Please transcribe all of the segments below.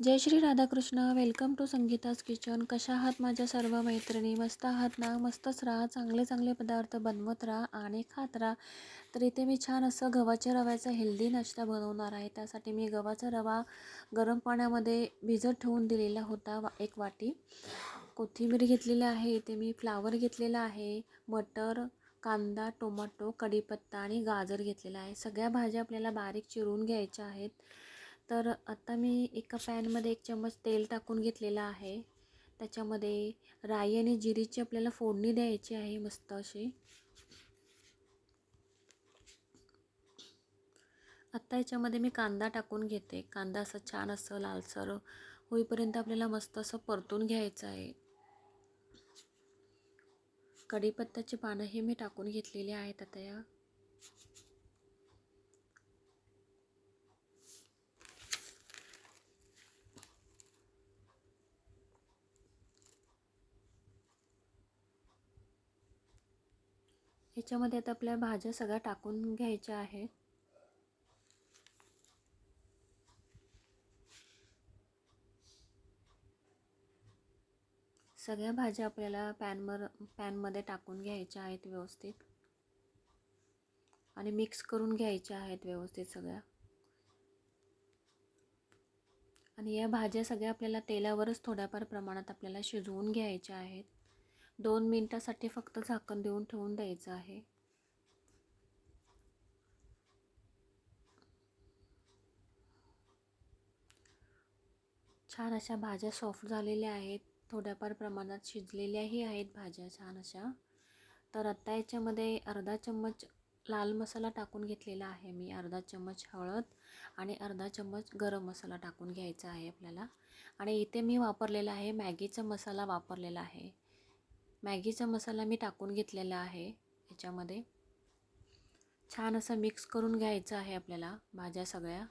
Jai Shri Radhakrishna. Welcome to Sangeeta's kitchen कशा आहात माझ्या सर्व मैत्रिणी? मस्त आहात ना? मस्तच राहा. चांगले चांगले पदार्थ बनवत राहा आणि खात राहा. तर इथे मी छान असं गव्हाच्या रव्याचा हेल्दी नाश्ता बनवणार आहे. त्यासाठी मी गव्हाचा रवा गरम पाण्यामध्ये भिजत ठेवून दिलेला होता वा एक वाटी. कोथिंबीर घेतलेली आहे. इथे मी फ्लावर घेतलेला आहे. मटर कांदा टोमॅटो कढीपत्ता आणि गाजर घेतलेला आहे. सगळ्या भाज्या आपल्याला बारीक चिरून घ्यायच्या आहेत. तर आता मी एका पॅनमध्ये एक चम्मच तेल टाकून घेतलेलं आहे. त्याच्यामध्ये राई आणि जिरीची आपल्याला फोडणी द्यायची आहे मस्त अशी. आत्ता याच्यामध्ये मी कांदा टाकून घेते. कांदा असं छान असं लालसर होईपर्यंत आपल्याला मस्त असं परतून घ्यायचं आहे. कढीपत्त्याची पानं हे मी टाकून घेतलेली आहेत आता या. ह्याच्यामध्ये आता आपल्या भाज्या सगळ्या टाकून घ्यायच्या आहेत सगळ्या भाज्या आपल्याला पॅनवर पॅनमध्ये टाकून घ्यायच्या आहेत व्यवस्थित. आणि मिक्स करून घ्यायच्या आहेत व्यवस्थित सगळ्या. आणि या भाज्या सगळ्या आपल्याला तेलावरच थोड्याफार प्रमाणात आपल्याला शिजवून घ्यायच्या आहेत. दोन मिनटासाठी फक्त झाकण देऊन ठेवून द्यायचं आहे. छान अशा भाज्या सॉफ्ट झालेल्या आहेत. थोड्याफार प्रमाणात शिजलेल्याही आहेत भाज्या छान अशा. तर आत्ता याच्यामध्ये अर्धा चम्मच लाल मसाला टाकून घेतलेला आहे मी. अर्धा चम्मच हळद आणि अर्धा चम्मच गरम मसाला टाकून घ्यायचा आहे आपल्याला. आणि इथे मी वापरलेला आहे मॅगीचा मसाला वापरलेला आहे. मॅगीचा मसाला मी टाकून घेतलेला आहे याच्यामध्ये. छान असं मिक्स करून घ्यायचं आहे आपल्याला भाज्या सगळ्या.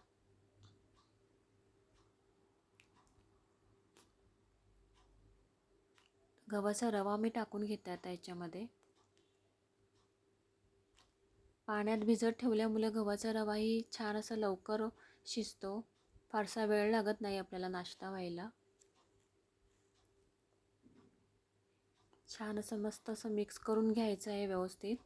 गव्हाचा रवा मी टाकून घेते आता याच्यामध्ये. पाण्यात भिजत ठेवल्यामुळे गव्हाचा रवाही छान असा लवकर शिजतो. फारसा वेळ लागत नाही आपल्याला नाश्ता व्हायला. छान असं मस्त असं मिक्स करून घ्यायचं आहे व्यवस्थित.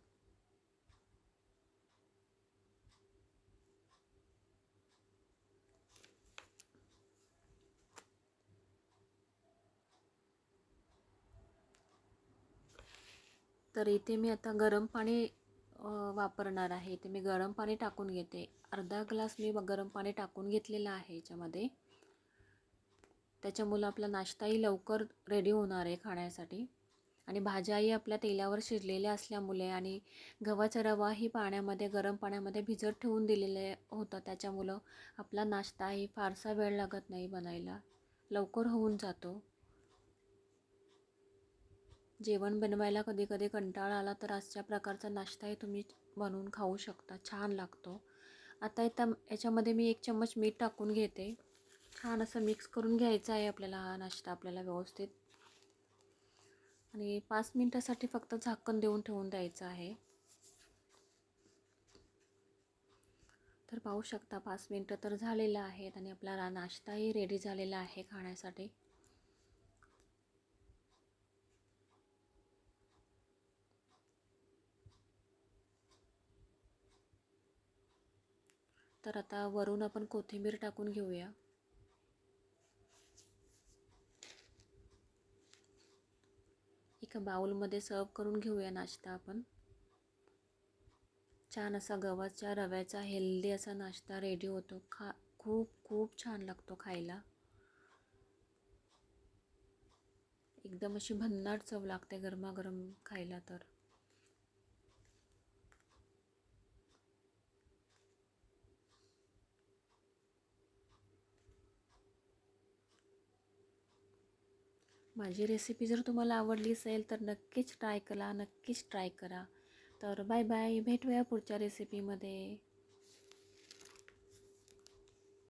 तर इथे मी आता गरम पाणी वापरणार आहे. इथे मी गरम पाणी टाकून घेते. अर्धा ग्लास मी गरम पाणी टाकून घेतलेलं आहे याच्यामध्ये. त्याच्यामुळं आपला नाश्ताही लवकर रेडी होणार आहे खाण्यासाठी. आणि भाज्याही आपल्या तेलावर शिजलेल्या असल्यामुळे आणि गव्हाचा रवाही पाण्यामध्ये गरम पाण्यामध्ये भिजत ठेवून दिलेले होतं. त्याच्यामुळं आपला नाश्ताही फारसा वेळ लागत नाही बनायला. लवकर होऊन जातो. जेवण बनवायला कधी कधी कंटाळा आला तर अशा प्रकारचा नाश्ताही तुम्ही बनवून खाऊ शकता. छान लागतो. आता इथं याच्यामध्ये मी एक चम्मच मीठ टाकून घेते. छान असं मिक्स करून घ्यायचं आहे आपल्याला हा नाश्ता आपल्याला व्यवस्थित. आणि पाच मिनटासाठी फक्त झाकण देऊन ठेवून द्यायचं आहे. तर पाहू शकता पाच मिनटं तर झालेलं आहेत आणि आपला नाश्ताही रेडी झालेला आहे खाण्यासाठी. तर आता वरून आपण कोथिंबीर टाकून घेऊया. एका बाउलमध्ये सर्व करून घेऊया नाश्ता आपण. छान असा गव्हाच्या रव्याचा हेल्दी असा नाश्ता रेडी होतो. खा खूप खूप छान लागतो खायला. एकदम अशी भन्नाट चव लागते गरमागरम खायला तर. माझी रेसिपी जर तुम्हाला आवडली असेल तर नक्कीच ट्राय करा नक्कीच ट्राय करा. तर बाय बाय भेटूया पुढच्या रेसिपीमध्ये